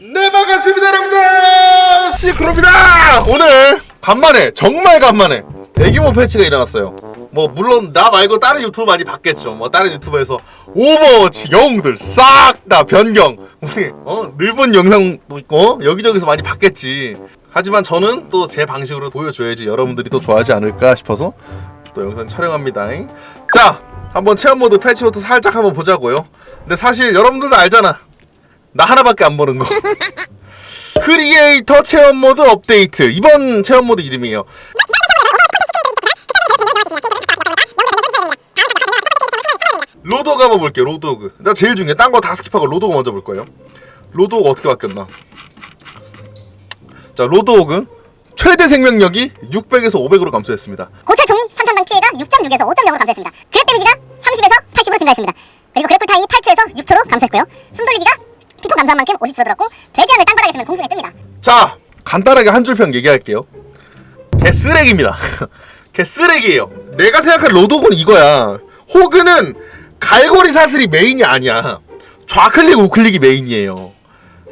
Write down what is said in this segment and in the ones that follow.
네 반갑습니다 여러분들! 시크로입니다! 오늘 간만에 정말 간만에 대규모 패치가 일어났어요. 뭐 물론 나 말고 다른 유튜브 많이 봤겠죠. 뭐 다른 유튜브에서 오버워치 영웅들 싹 다 변경. 우리 어 늘본 영상도 있고 여기저기서 많이 봤겠지. 하지만 저는 또 제 방식으로 보여줘야지 여러분들이 또 좋아하지 않을까 싶어서 또 영상 촬영합니다. 자 한번 체험 모드 패치 노트 살짝 한번 보자고요. 근데 사실 여러분들도 알잖아 나 하나밖에 안 보는 거. 크리에이터 체험 모드 업데이트. 이번 체험 모드 이름이에요. 로도그 한번 볼게요. 로도그. 나 제일 중요해. 딴 거 다 스킵하고 로도그 먼저 볼 거예요. 로도그 어떻게 바뀌었나? 자, 로도그 최대 생명력이 600에서 500으로 감소했습니다. 고체 종이 산탄당 피해가 6.6에서 5.0으로 감소했습니다. 그랩 데미지가 30에서 80으로 증가했습니다. 그리고 그래플 타임이 8초에서 6초로 감소했고요. 숨 돌리기가 피통 감소한 만큼 50% 늘었고 돼지함을 땅바닥에 있으면 공중에 뜹니다. 자, 간단하게 한 줄평 얘기할게요. 개 쓰레기입니다. 개 쓰레기예요. 내가 생각한 로도그는 이거야. 호그는 갈고리 사슬이 메인이 아니야. 좌클릭 우클릭이 메인이에요.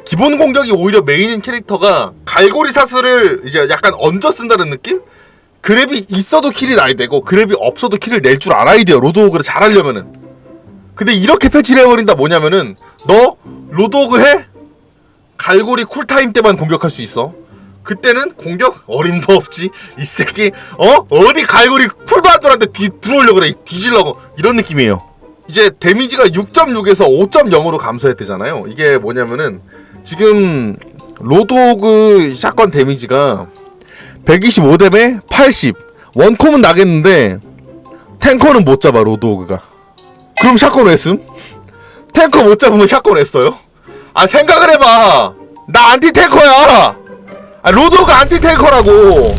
기본 공격이 오히려 메인인 캐릭터가 갈고리 사슬을 이제 약간 얹어 쓴다는 느낌? 그랩이 있어도 킬이 나야 되고 그랩이 없어도 킬을 낼 줄 알아야 돼요. 로드호그를 잘하려면은. 근데 이렇게 패치를 해버린다 뭐냐면은 너 로드호그 해? 갈고리 쿨타임 때만 공격할 수 있어. 그때는 공격 어림도 없지. 이 새끼 어 어디 갈고리 쿨도 안 돌았는데 뒤 들어오려고 그래 뒤질라고 이런 느낌이에요. 이제 데미지가 6.6에서 5.0으로 감소했대잖아요. 이게 뭐냐면은 지금 로드오그 샷건 데미지가 125뎀에 80 원콤은 나겠는데 탱커는 못 잡아 로드오그가 그럼 샷건 왜 쓴? 탱커 못 잡으면 샷건 왜 써요? 아 생각을 해봐 나 안티 탱커야 아 로드오가 안티 탱커라고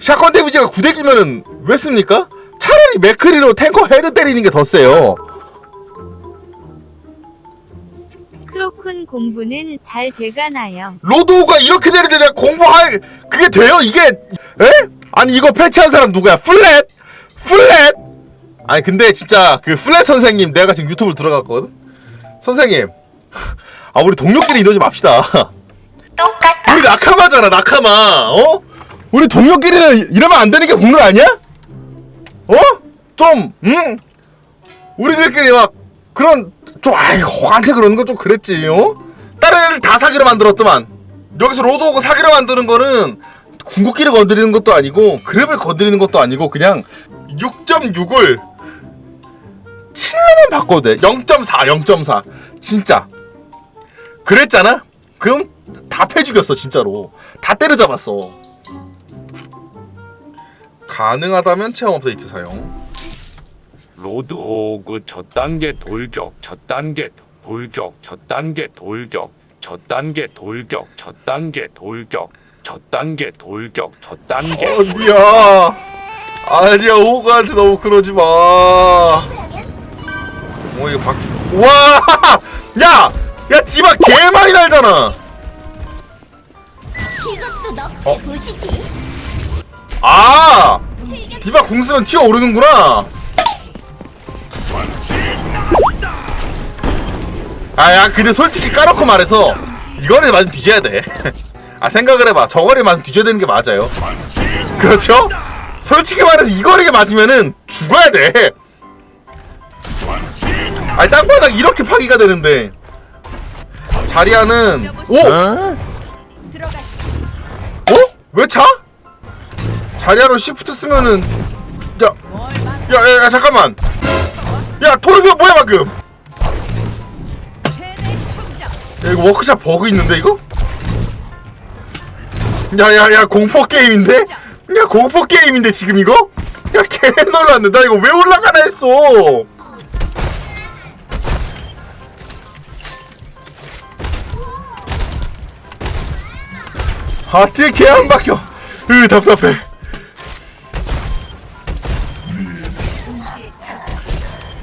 샷건 데미지가 9대기면은 왜 씁니까? 차라리 맥크리로 탱커 헤드 때리는 게 더 세요 크로큰 공부는 잘 돼가나요? 로드오가 이렇게 되는데 내가 공부할 그게 돼요? 이게 에? 아니 이거 패치한 사람 누구야? 플랫? 플랫? 아니 근데 진짜 그 플랫 선생님 내가 지금 유튜브 들어갔거든? 선생님 아 우리 동료끼리 이러지 맙시다 우리 나카마잖아 나카마 어? 우리 동료끼리는 이러면 안 되는 게 국룰 아니야? 어? 좀 응? 우리들끼리 막 그런 좀 아이 호한테 그러는 건 좀 그랬지 어? 다른 애들 다 사기로 만들었더만 여기서 로드 오고 사기로 만드는 거는 궁극기를 건드리는 것도 아니고 그랩을 건드리는 것도 아니고 그냥 6.6을 7로만 바꿔도 돼. 0.4 0.4 진짜. 그랬잖아? 그럼 다 패죽였어 진짜로. 다 때려잡았어. 가능하다면 체험 업데이트 사용. 로드 호그 첫 단계 돌격 첫 단계 돌격 첫 단계 돌격 첫 단계 돌격 첫 단계 돌격 첫 단계 돌격 첫 단계 아니야. 아니야 호가한테 너무 그러지 마. 어 이거 바뀌. 와, 야, 야 디바 개 많이 날잖아. 이것도 어? 보시지. 아, 디바 궁 쓰면 튀어 오르는구나. 아 야, 근데 솔직히 까놓고 말해서 이거를 맞으면 뒤져야 돼. 아 생각을 해봐, 저거를 맞으면 뒤져야 되는 게 맞아요. 그렇죠? 솔직히 말해서 이 거리에 맞으면은 죽어야 돼. 아니 땅바닥 이렇게 파기가 되는데 자리아는 오! 어? 왜 차? 자리아로 시프트 쓰면은 야, 야, 야, 야 잠깐만. 야 토르비오 뭐야 방금? 야 이거 워크샵 버그 있는데 이거? 야야야 공포 게임인데? 야 공포 게임인데 지금 이거? 야 개 놀랐네 나 이거 왜 올라가나 했어 아 뒤에 개안 박혀 으 답답해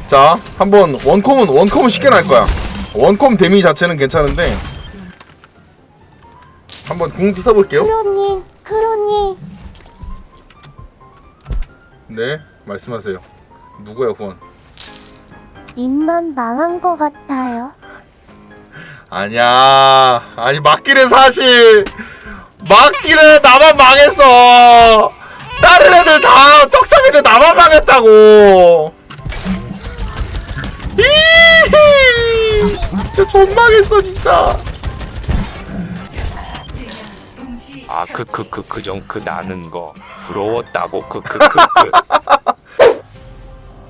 자 한번 원콤은 원콤은 쉽게 날 거야 원콤 데미 자체는 괜찮은데 한번 궁극기 써볼게요 크로님, 크로님. 네 말씀하세요 누구야 후원 입만 망한 것 같아요. 아니야. 아니 해 사실. 해 나만 망했어. 다른 애들 다 떡상인데 나만 망했다고. 히히. 진짜 존 망했어 진짜. 아 그 그 그그정그 나는 거 부러웠다고 그 그 그그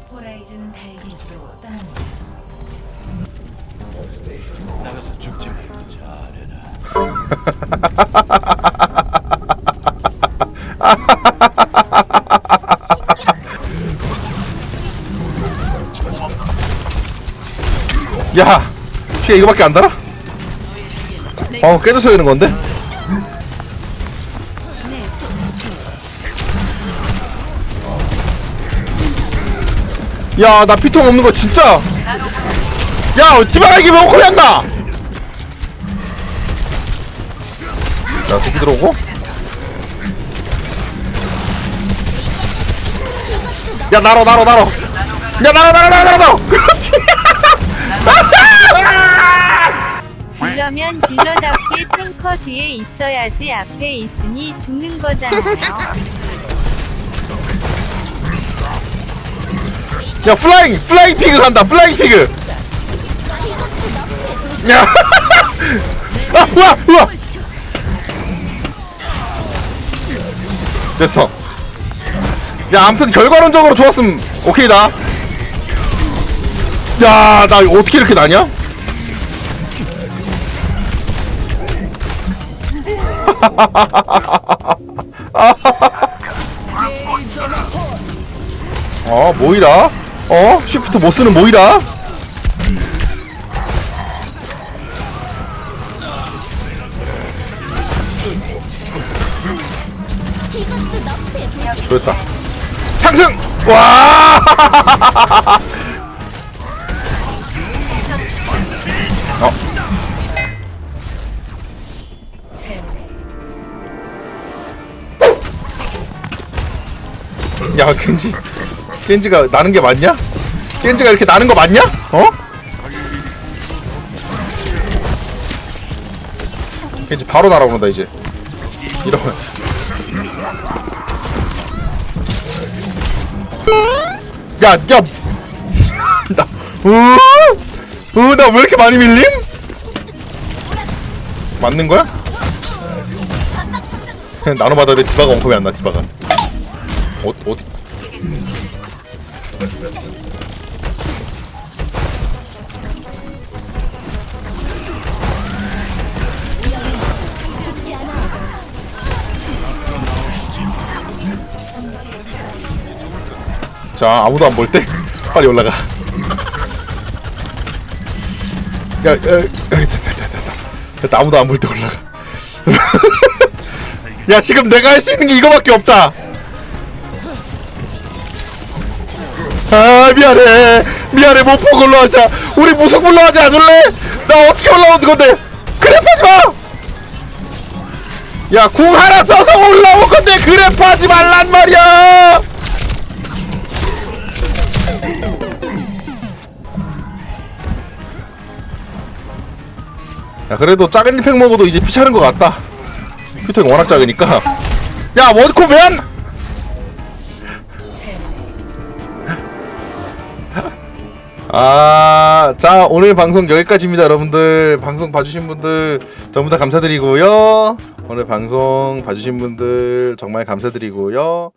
호라이즌 달기지로 떠납니다. 나가서 죽지 말고 잘해라. 야, 피가 이거밖에 안 달아? 어, 깨졌어야 되는 건데? 야, 나 피통 없는 거 진짜. 야, 디바가기 왜 코리 안 나? 야, 도끼 들어오고. 야, 날어, 날어, 날어. 야, 날어, 날어, 날어, 날어, 날어. 그렇지. 그러면 딜러답게 탱커 뒤에 있어야지 앞에 있으니 죽는 거잖아요. 야 플라잉 플라잉 피그 간다 플라잉 피그 야 아, 우와 우와. 됐어. 야 아무튼 결과론적으로 좋았음. 오케이다. 야나 어떻게 이렇게 나냐? 어 모이라? 어? 쉬프트 못 쓰는 모이라 상승 와 어. 야 겐지 겐지가 나는 게 맞냐? 겐지가 이렇게 나는 거 맞냐? 어? 겐지 바로 날아오는다 이제 이러면 야, 야, 나, 어, 어, 나왜 이렇게 많이 밀림? 맞는 거야? 나눠 받아야 돼. 디바가 원컴이 안 나. 디바가. 어, 어디? 자 아무도 안 볼 때 빨리 올라가. 야, 야, 야 됐다, 됐다, 됐다. 됐다. 아무도 안 볼 때 올라가. 야 지금 내가 할 수 있는 게 이거밖에 없다. 아 미안해. 미안해. 못 보고 올라가자 우리 무속 올라가지 않을래? 나 어떻게 올라오는 건데? 그랩하지 마 야 궁 하나 써서 올라올 건데 그랩하지 말란 말이야 야 그래도 작은 팩 먹어도 이제 피 차는 것 같다 피통이 워낙 작으니까 야 원코 맨 아, 자, 오늘 방송 여기까지입니다, 여러분들. 방송 봐주신 분들 전부 다 감사드리고요. 오늘 방송 봐주신 분들 정말 감사드리고요.